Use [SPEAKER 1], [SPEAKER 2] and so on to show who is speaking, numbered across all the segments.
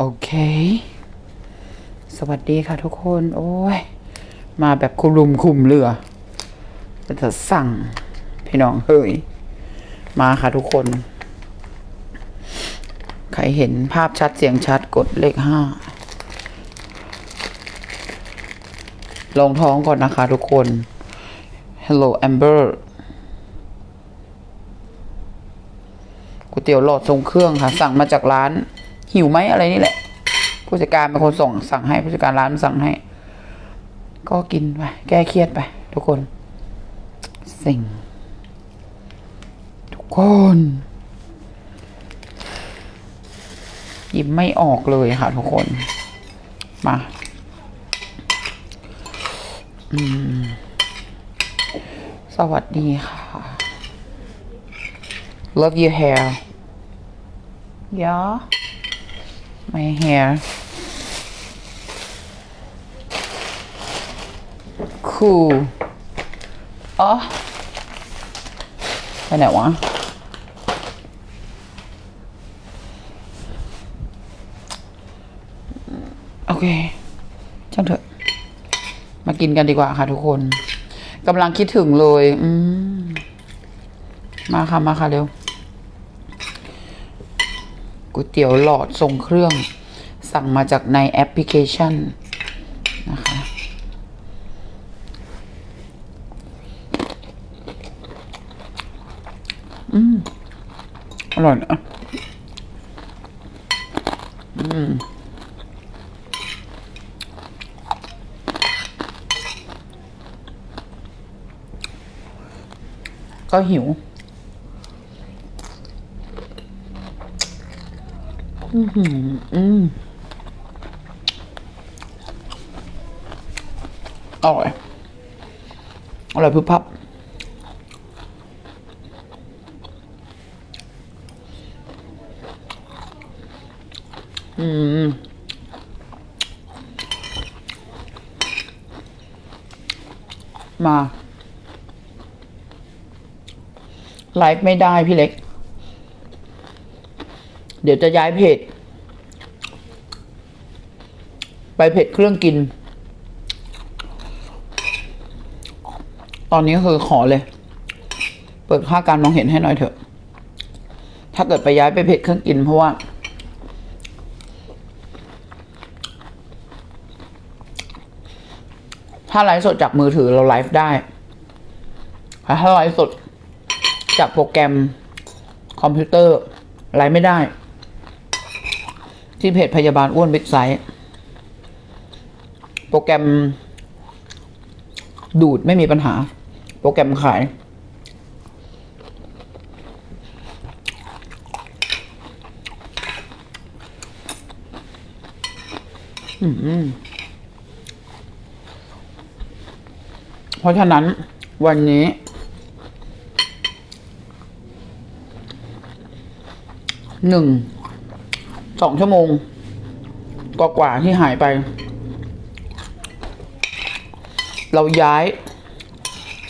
[SPEAKER 1] โอเค สวัสดีค่ะทุกคน โอ้ย มาแบบคุรุมคุมเรือจะสั่ง พี่น้องเฮ้ย มาค่ะทุกคน ใครเห็นภาพชัดเสียงชัดกดเลขห้าลองท้องก่อนนะคะทุกคน Hello Amber ก๋วยเตี๋ยวหลอดทรงเครื่องค่ะ สั่งมาจากร้าน หิวไหมอะไรนี่แหละ ผู้จัดการเป็นคนส่งสั่งให้ผู้จัดการร้านสั่งให้ ก็กินไปแก้เครียดไป ทุกคน สิ่ง ทุกคนยิ้มไม่ออกเลยค่ะ ทุกคน มา สวัสดีค่ะ love your hair yeah my hair cool อ๋อไปไหนวะ โอเคช่างเถอะ มากินกันดีกว่าค่ะทุกคนกำลังคิดถึงเลย อืม มาค่ะ มาค่ะเร็ว ก๋วยเตี๋ยวหลอดทรงเครื่อง สั่งมาจากในแอปพลิเคชันนะคะอืมอร่อยนะอืมก็หิว อือหืออืมอร่อย อร่อยพึบพับ อืม มา ไลฟ์ไม่ได้พี่เล็ก เดี๋ยวจะย้ายเพจ ไปเพจเครื่องกิน ตอนนี้คือขอเลย เปิดค่าการมองเห็นให้หน่อยเถอะ ถ้าเกิดไปย้ายไปเพจเครื่องกินเพราะว่า ถ้าไลฟ์สดจากมือถือเราไลฟ์ได้แต่ถ้าไลฟ์สดจากโปรแกรมคอมพิวเตอร์ไลฟ์ไม่ได้ ที่เพจพยาบาลอ้วนเว็บไซต์ โปรแกรม ดูดไม่มีปัญหา โปรแกรมขาย เพราะฉะนั้นวันนี้ หนึ่ง สองชั่วโมงกกว่าๆที่หายไป เราย้าย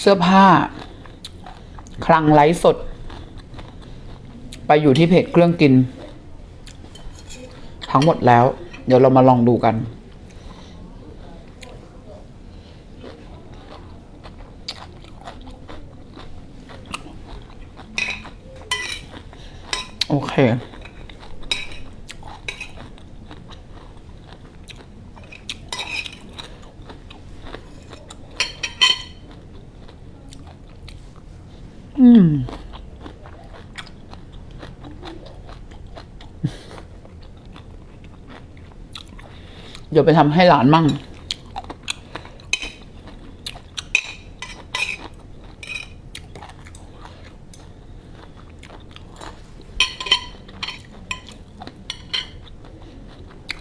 [SPEAKER 1] เสื้อผ้า คลังไลฟ์สด ไปอยู่ที่เพจเครื่องกิน ทั้งหมดแล้ว เดี๋ยวเรามาลองดูกัน โอเค อืม เดี๋ยวไปทำให้หลานมั่ง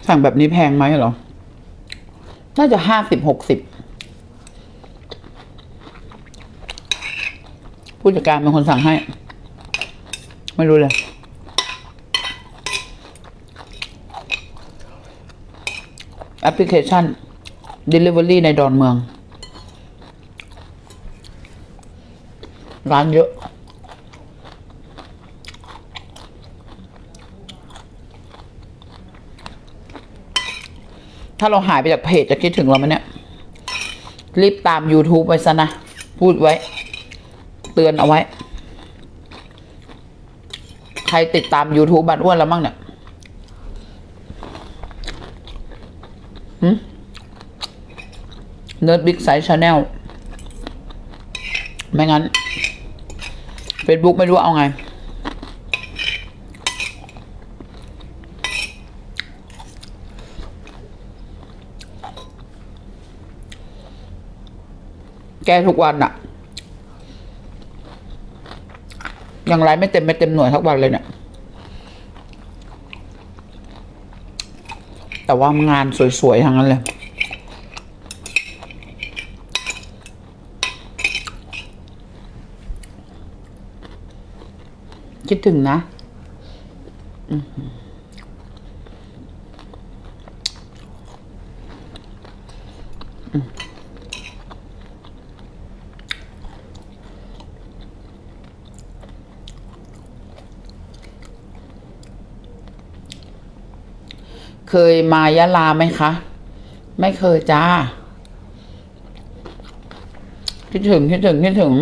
[SPEAKER 1] สั่งแบบนี้แพงไหมเหรอ น่าจะห้าสิบหกสิบผู้จัดการเป็นคนสั่งให้ ไม่รู้เลย อปพลิเคชัน Delivery ในดอนเมือง ร้านเยอะ ถ้าเราหายไปจากเพจจะคิดถึงเราไหมเนี่ย รีบตาม YouTube ไว้ซะนะ พูดไว้ เตือนเอาไว้ ใครติดตาม YouTube บันอ้วนแล้วมั่งเนี่ย เนิร์ดบิ๊กไซส์ชาแนลไม่งั้น Facebook ไม่รู้เอาไง แก้ทุกวันอะยังไรไม่เต็ม ไม่เต็มหน่วยทุกวันเลยเนี่ยแต่ว่างานสวย ๆ ทั้งนั้นเลย คิดถึงนะ เคยมายะลาไหมคะ ไม่เคยจ้า คิดถึง คิดถึง คิดถึง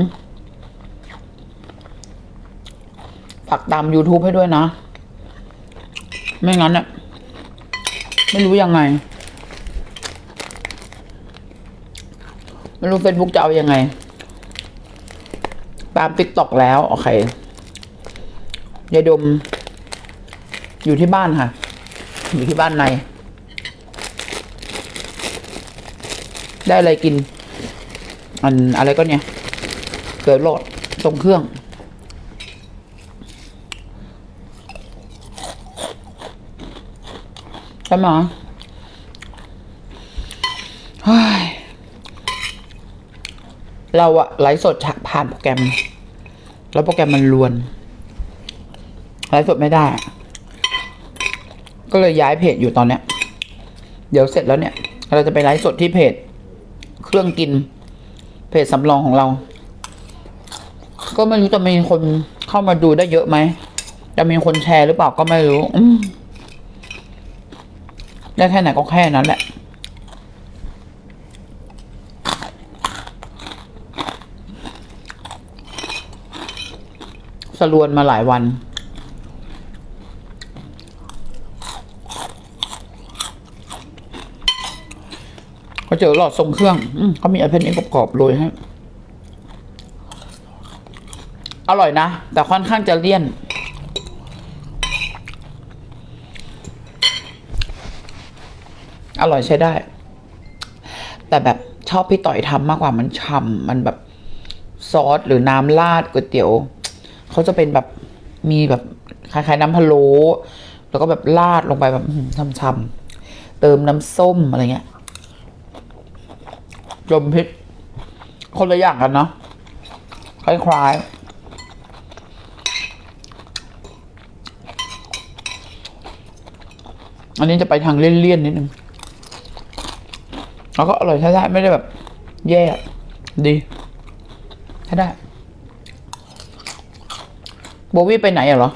[SPEAKER 1] ฝากตาม YouTube ให้ด้วยนะ ไม่งั้นเนี่ยไม่รู้ยังไง ไม่รู้ Facebook จะเอายังไง ตาม TikTok แล้ว โอเคยายดม อยู่ที่บ้านค่ะ อยู่ที่บ้านใน ได้อะไรกิน อันอะไรก็เนี่ย เกิดโหลดตรงเครื่อง ใช่ไหมเฮ้ยเราอะไลฟ์สดผ่านโปรแกรม แล้วโปรแกรมมันลวนไลฟ์สดไม่ได้ ก็เลยย้ายเพจอยู่ตอนเนี้ย เดี๋ยวเสร็จแล้วเนี่ย เราจะไปไลฟ์สดที่เพจ เครื่องกิน เพจสำรองของเรา ก็ไม่รู้จะมีคนเข้ามาดูได้เยอะไหม จะมีคนแชร์หรือเปล่าก็ไม่รู้อื ได้แค่ไหนก็แค่นั้นแหละสรวนมาหลายวัน ก็เจอหลอดทรงเครื่องอเขามีไอเพนนี้กรอบๆโรยให้อร่อยนะ แต่ค่อนข้างจะเลี่ยน ร่อยใช้ได้ แต่แบบชอบพี่ต่อยทำมากกว่ามันฉ่ำมันแบบซอสหรือน้ำราดก๋วยเตี๋ยวเขาจะเป็นแบบมีแบบคล้ายๆน้ำพะโล้แล้วก็แบบราดลงไปแบบช่ำๆเติมน้ำส้มอะไรเงี้ยรมพริกคนละอย่างกันเนาะคล้ายๆอันนี้จะไปทางเลี่ยนๆนิดนึง แล้วก็อร่อยใช้ได้ไม่ได้แบบ แย่ดีใช้ได้โบวี่ไปไหนอะเหรอ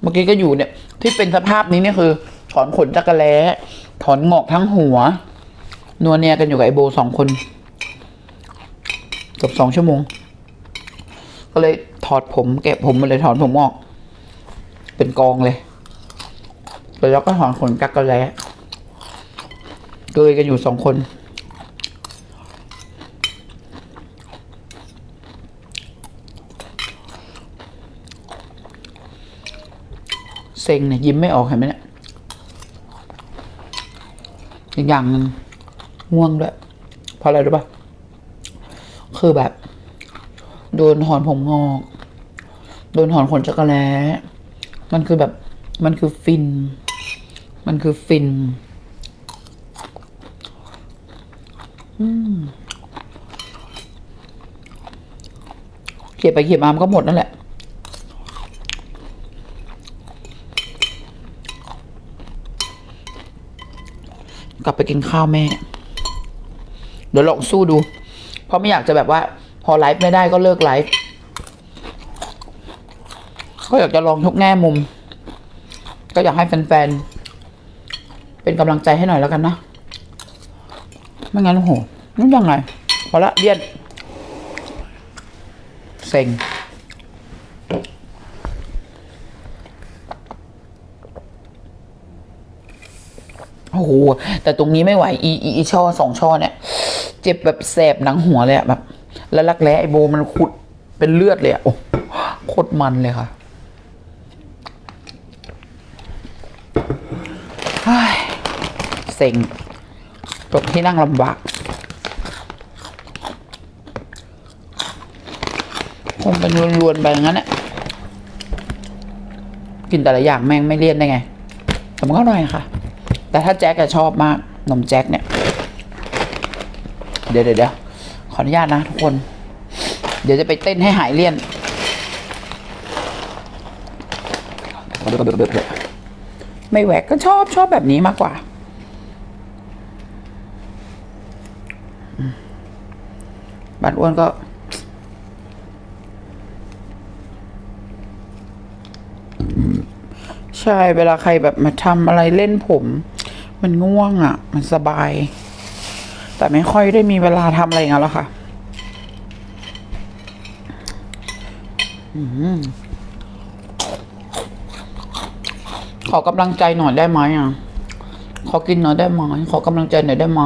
[SPEAKER 1] เมื่อกี้ก็อยู่เนี่ย ที่เป็นสภาพนี้เนี่ยคือ ถอนขนจักรแล้ถอนงอกทั้งหัว นัวเนียกันอยู่กับไอโบสองคนเกือบสองชั่วโมง ก็เลยถอดผมเก็บผมมาเลยถอนผมออก เป็นกองเลยแล้วก็ถอนขนจักระแล้ เกยกันอยู่สองคน เซ็งเนี่ยยิ้มไม่ออกเห็นไหมเนี่ยอีกอย่างนึงง่วงด้วยเพราะอะไรรู้ป่ะคือแบบ โดนถอนผมงอก โดนถอนขนจักรแล้มันคือแบบ มันคือฟิน มันคือฟิน เขียบไปเขียบมามันก็หมดนั่นแหละ กลับไปกินข้าวแม่ เดี๋ยวลองสู้ดู เพราะไม่อยากจะแบบว่า พอไลฟ์ไม่ได้ก็เลิกไลฟ์ก็อยากจะลองทุกแง่มุม ก็อยากให้แฟนๆ เป็นกำลังใจให้หน่อยแล้วกันนะ ไม่งั้นโอ้โหนี่ยังไงพอละเลี่ยน เซ็งโอ้โห แต่ตรงนี้ไม่ไหว อี อีช่อสองช่อเนี่ย เจ็บแบบแสบหนังหัวเลยอะแบบ แล้วรักแร้ไอโบมันขุดเป็นเลือดเลยอะโอ้โคตรมันเลยค่ะเฮ้ยเซ็งจบที่นั่งลำบาก คงเป็นรวนๆไปงนั้นแหละกินแต่ละอย่างแม่งไม่เลี่ยนได้ไงแต่มันก็อร่อยค่ะ แต่ถ้าแจ็คอะชอบมากนมแจ็คเนี่ย เดี๋ยวเดี๋ยวขออนุญาตนะทุกคน เดี๋ยวจะไปเต้นให้หายเลี่ยนไม่แหวกก็ชอบชอบแบบนี้มากกว่าบ้านอ้วนก็ ใช่เวลาใครแบบมาทำอะไรเล่นผม มันง่วงอะ่ะ มันสบาย แต่ไม่ค่อยได้มีเวลาทำอะไรอย่างนั้นแล้วค่ะอขอกำลังใจหน่อยได้ไหมอะ ขอกินหน่อยได้ไหมขอกำลังใจหน่อยได้ไหม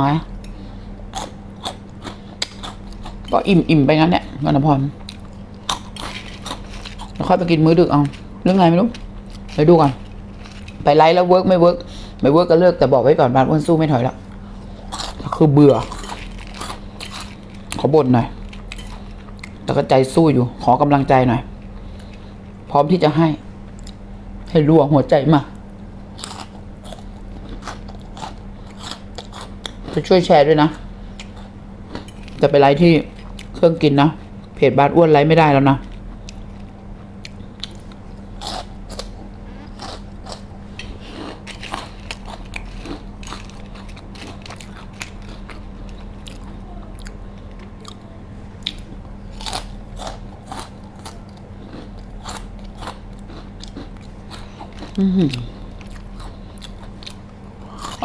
[SPEAKER 1] ก็อิ่มอิ่มไปงั้นเนี่ยกันพรแล้วค่อยไปกินมื้อดึกเอา เรื่องอะไรไม่รู้ไปดูก่อนไปไลฟ์แล้วเวิร์กไม่เวิร์กไม่เวิร์กก็เลิกแต่บอกไว้ก่อนบานอ้วนสู้ไม่ถอยแล้วคือเบื่อ ขอบ่นหน่อย แต่ก็ใจสู้อยู่ ขอกำลังใจหน่อย พร้อมที่จะให้ ให้รั่วหัวใจมาจะช่วยแชร์ด้วยนะจะไปไลฟ์ที่เครื่องกินนะเพจบ้านอ้วนไลฟ์ไม่ได้แล้วนะ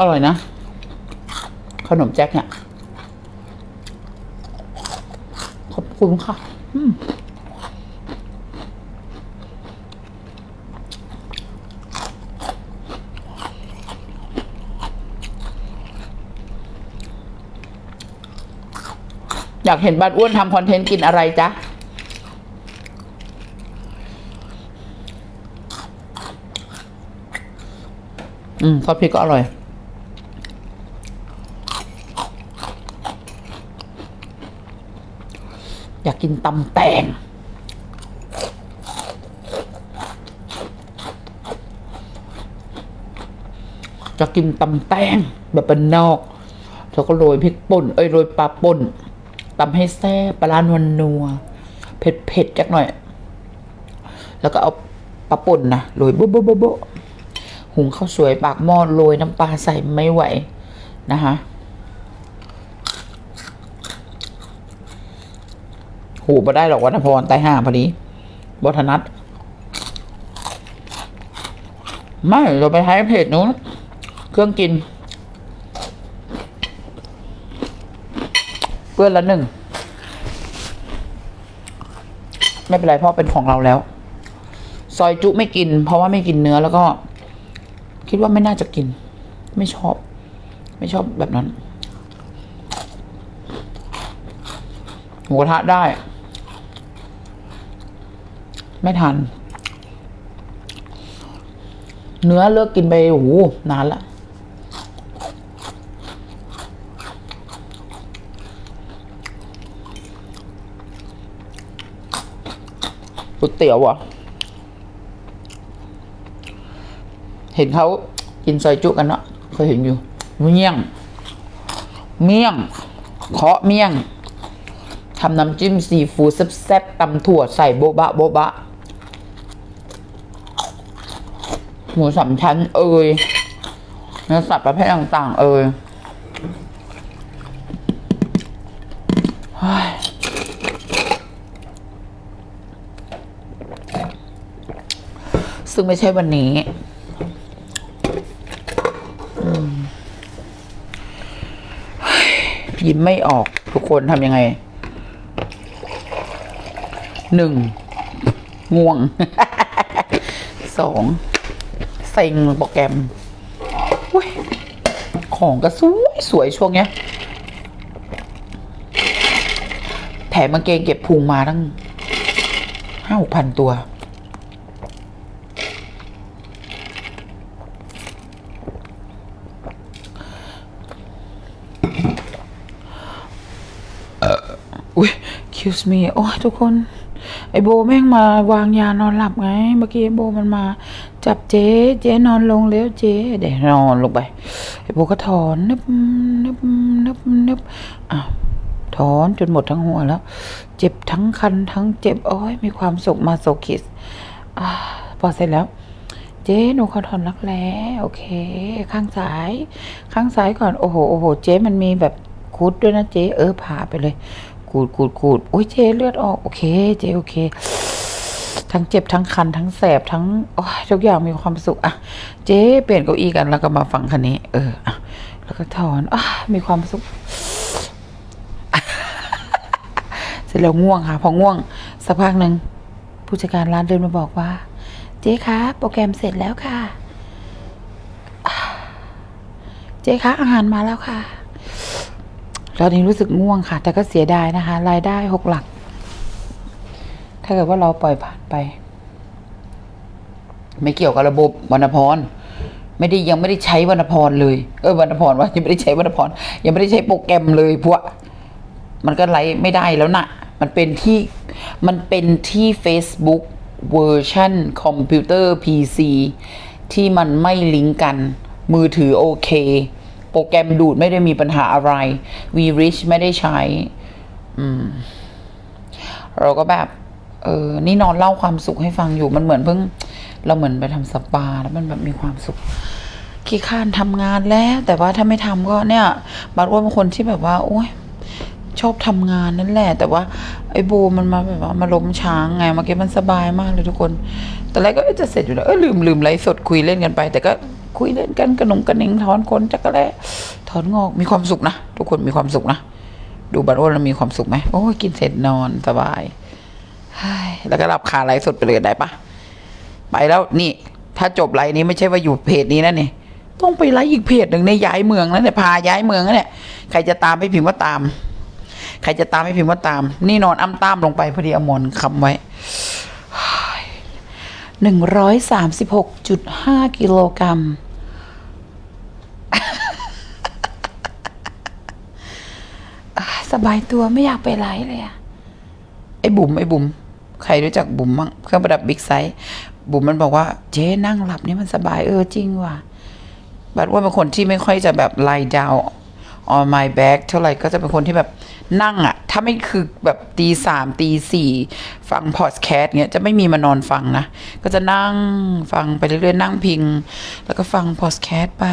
[SPEAKER 1] อร่อยนะ ขนมแจ็คเนี่ย ขอบคุณค่ะอยากเห็นบ้านอ้วนทำคอนเทนต์กินอะไรจ๊ะ อืมทอดพริกก็อร่อย อยา กินตำแตงจะกินตำแตงแบบเป็นนอกแล้วก็โรยพริกป่น เอ้ยโรยปลาป่นตำให้แซ่บปลาร้านวันนัว เผ็ดเผ็ดๆจักหน่อย แล้วก็เอาปลาป่นนะโรยโบ๊โบ๊ะโบ๊ะโบ๊ะหุงข้าวสวยปากหม้อโรยน้ำปลาใส่ไม่ไหวนะคะ หูมาได้หรอกวัฒพรตายห่าพอดีบทนัดไม่เราไปให้เพจนู้น เครื่องกิน เพื่อนละหนึ่ง ไม่เป็นไรพราะเป็นของเราแล้ว ซอยจุไม่กิน เพราะว่าไม่กินเนื้อแล้วก็ คิดว่าไม่น่าจะกิน ไม่ชอบ ไม่ชอบแบบนั้นหมูกระทะได้ ไม่ทัน เนื้อเลิกกินไปโอ้โหนานละก๋วยเตี๋ยวอะ เห็นเขากินซอยจุกันเนาะเคยเห็นอยู่ เมี่ยง เมี่ยง เคาะเมี่ยงทำน้ำจิ้มซีฟู้ดแซ่บๆตำถั่วใส่โบ๊ะบะโบ๊ะบะ หมูสามชั้นเอ่ยเนื้อสัตว์ประเภทต่างๆ เอ่ยเฮ้ยซึ่งไม่ใช่วันนี้ยิ้มไม่ออกทุกคนทำยังไง หนึ่ง ง่วง สอง เซ็งโปรแกรมอุ๊ยของก็สวยสวยช่วงเนี้ย แถมกางเกงเก็บพุงมาตั้งห้าหกพันตัว อุ้ย excuse me โอ้ยทุกคน ไอโบแม่งมาวางยานอนหลับไง เมื่อกี้ไอโบมันมา จับเจ๊เจ๊นอนลงแล้วเจ๊เดี๋ยวนอนลงไปไอโบก็ถอนนึบนึบนึบนึบอ้าวถอนจนหมดทั้งหัวแล้ว เจ็บทั้งคันทั้งเจ็บโอ้ยมีความสุขมาโซคิสอาพอเสร็จแล้ว เจ๊หนูขอถอนรักแร้โอเค ข้างซ้าย ข้างซ้ายก่อนโอ้โหโอ้โหเจ๊มันมีแบบคุดด้วยนะเจ๊เออผ่าไปเลยขูดขูดขูดโอ้ยเจ๊เลือดออกโอเค เจ๊โอเค ทั้งเจ็บทั้งคันทั้งแสบทั้งโอ้ยทุกอย่างมีความสุขอะเจ๊เปลี่ยนเก้าอี้กันแล้วก็มาฟังคันนี้ เอออะแล้วก็ถอนอะมีความสุขเสร็จแล้วง่วงค่ะ พอง่วงสักพักหนึ่งผู้จัดการร้านเดินมาบอกว่า เจ๊คะโปรแกรมเสร็จแล้วค่ะ เจ๊คะอาหารมาแล้วค่ะตอนนี้รู้สึกง่วงค่ะ แต่ก็เสียดายนะคะ รายได้หกหลัก ถ้าเกิดว่าเราปล่อยผ่านไป ไม่เกี่ยวกับระบบวรรณพรไม่ได้ยังไม่ได้ใช้วรรณพรเลยเออวรรณพรว่ายังไม่ได้ใช้วรรณพรยังไม่ได้ใช้โปรแกรมเลยพวกมันก็ไลฟ์ไม่ได้แล้วนะมันเป็นที่มันเป็นที่ Facebook เวอร์ชันคอมพิวเตอร์ PC ที่มันไม่ลิงก์กัน มือถือโอเค โปรแกรมดูดไม่ได้มีปัญหาอะไร v r i c h ไม่ได้ใช้ อืม เราก็แบบ เออ นี่นอนเล่าความสุขให้ฟังอยู่ มันเหมือนเพิ่ง เราเหมือนไปทำสปา แล้วมันแบบมีความสุข ขี้ข้านทำงานแล้ว แต่ว่าถ้าไม่ทำก็เนี่ยบัดว่าเป็นคนที่แบบว่า โอ้ยชอบทำงานนั่นแหละ แต่ว่าไอ้บูมันมาแบบว่ามาล้มช้างไงเมื่อกี้มันสบายมากเลยทุกคน แต่แรกก็จะเสร็จอยู่แล้วเออลืมลืมไลฟ์สดคุยเล่นกันไป แต่ก็คุยเล่นกันกระหนงกระนิงถอนขนจักระแลถอนงอกมีความสุขนะทุกคนมีความสุขนะดูบัตรอ้วนแล้วมีความสุขไหมโอ้ยกินเสร็จนอนสบาย แล้วก็รับคาไลฟ์สดไปเลยได้ปะไปแล้วนี่ ถ้าจบไลฟ์นี้ไม่ใช่ว่าอยู่เพจนี้นะนี่ต้องไปไลฟ์อีกเพจหนึ่งในย้ายเมืองแล้วเนี่ยพาย้ายเมืองแล้วเนี่ยใครจะตามไม่พิมพ์ว่าตาม ใครจะตามให้พิมพ์ว่าตาม นี่นอนอ้ำตามลงไปพอดีอมอนคำไว้หนึ่งร้อยสามสิบหกจุดห้ากิโลกรัมสบายตัวไม่อยากไปไลฟ์เลยอะไอ้บุ๋มไอ้บุ๋ม ใครรู้จักบุ๋มบ้างเครื่องประดับบิ๊กไซส์บุ๋มมันบอกว่า เจ๊นั่งหลับนี่มันสบายเออจริงว่ะบัดว่าเป็นคนที่ไม่ค่อยจะแบบ lie down on my back เท่าไหร่ก็จะเป็นคนที่แบบนั่งอะถ้าไม่คือแบบตีสามตีสี่ฟังพอดแคสต์เงี้ยจะไม่มีมานอนฟังนะ ก็จะนั่งฟังไปเรื่อยๆนั่งพิง แล้วก็ฟังพอดแคสต์ไป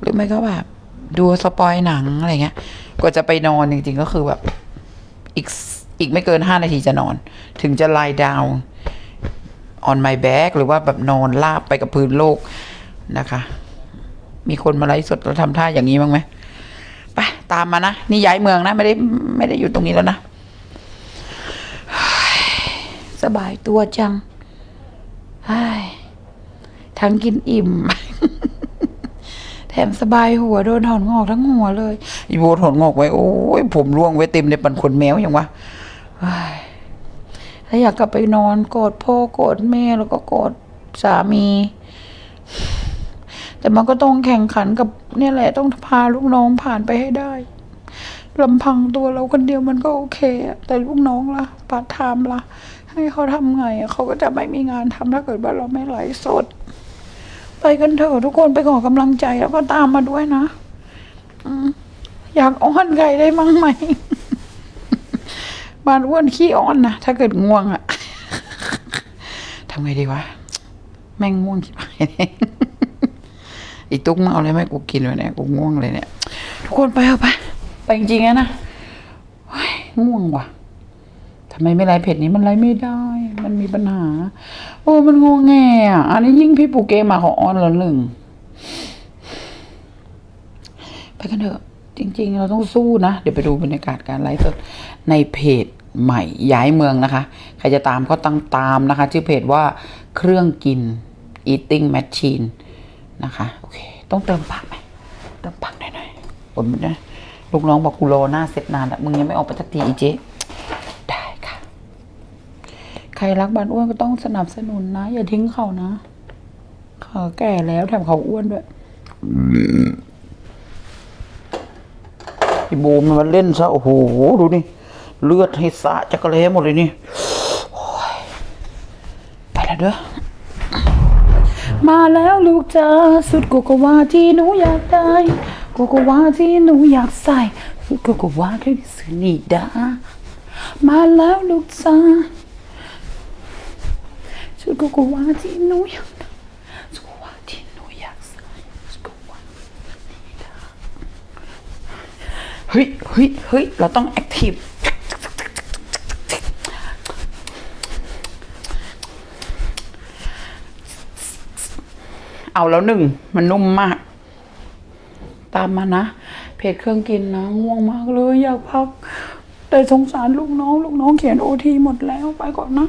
[SPEAKER 1] หรือไม่ก็แบบดูสปอยหนังอะไรเงี้ยกว่าจะไปนอนจริงๆก็คือแบบอีก อีกไม่เกินห้านาทีจะนอน ถึงจะ lie down on my back หรือว่าแบบนอนราบไปกับพื้นโลกนะคะ มีคนมาไลฟ์สดแล้วทำท่าอย่างนี้บ้างไหมไปตามมานะ นี่ย้ายเมืองนะ ไม่ได้ไม่ได้อยู่ตรงนี้แล้วนะ สบายตัวจังทั้งกินอิ่ม แถมสบายหัวโดนถอนงอกทั้งหัวเลยอีโบถอนงอกไว้ โอ้ยผมร่วงไว้เต็มในปันขนแมวอย่างวะ ถ้าอยากกลับไปนอนโกอดพ่อโกอดแม่แล้วก็โกอดสามี แต่มันก็ต้องแข่งขันกับเนี่ยแหละต้องพาลูกน้องผ่านไปให้ได้ลำพังตัวเราคนเดียวมันก็โอเคแต่ลูกน้องล่ะปาร์ทไทม์ล่ะ ให้เขาทำไงเขาก็จะไม่มีงานทำถ้าเกิดว่าเราไม่ไหลสด ไปกันเถอะทุกคนไปขอกำลังใจแล้วก็ตามมาด้วยนะอืมอยากอ้อนใครได้มั้งไหม บ้านอ้วนขี้อ้อนนะถ้าเกิดง่วงอะทำไงดีวะ แม่งง่วงขี้ไปอีตุ๊กมาเอาอะไรไหมาให้กูกินเลยเนี่ยกูง่วงเลยเนี่ย ทุกคนไปเถอะไปไปจริงๆนะง่วงว่ะทำไมไม่ไลฟ์เพจนี้มันไลฟ์ไม่ได้ มันมีปัญหา โอ้ มันงงแงอะ อันนี้ยิ่งพี่ปูเกมาขอออนแล้วหนึ่ง ไปกันเถอะ จริง ๆ เราต้องสู้นะ เดี๋ยวไปดูบรรยากาศการไลฟ์สดในเพจใหม่ย้ายเมืองนะคะ ใครจะตามก็ตั้งตามนะคะ ชื่อเพจว่าเครื่องกิน eating machine นะคะ โอเค ต้องเติมผักไหมเติมผักหน่อยๆผมนะลูกน้องบอกกูรอหน้าเสร็จนานแล้วมึงยังไม่ออกไปสักทีอีเจ๊ได้ค่ะ ใครรักบ้านอ้วนก็ต้องสนับสนุนนะ อย่าทิ้งเขานะเขาแก่แล้วแถมเขาอ้วนด้วย ไอ้บูมมันเล่นซะโอ้โหดูนี่เลือดให้สะจักระเลหมดเลยนี่ไปแล้วเด้อมาแล้วลูกจ้าสุดโกโกวาที่หนูอยากได้โกโกวาที่หนูอยากใส่สุดโกโกวาคือสุนิดามาแล้วลูกจ้าสุดโกโกวาที่หนูอยากได้สุดโกโกวาที่หนูอยากใส่สุดโกโกวา เฮ้ยเฮ้ยเฮ้ยเราต้องแอคทีฟเอาแล้วหนึ่ง มันนุ่มมาก ตามมานะ เพจเครื่องกินนะง่วงมากเลย อยากพัก แต่สงสารลูกน้อง ลูกน้องเขียนโอทีหมดแล้วไปก่อนนะ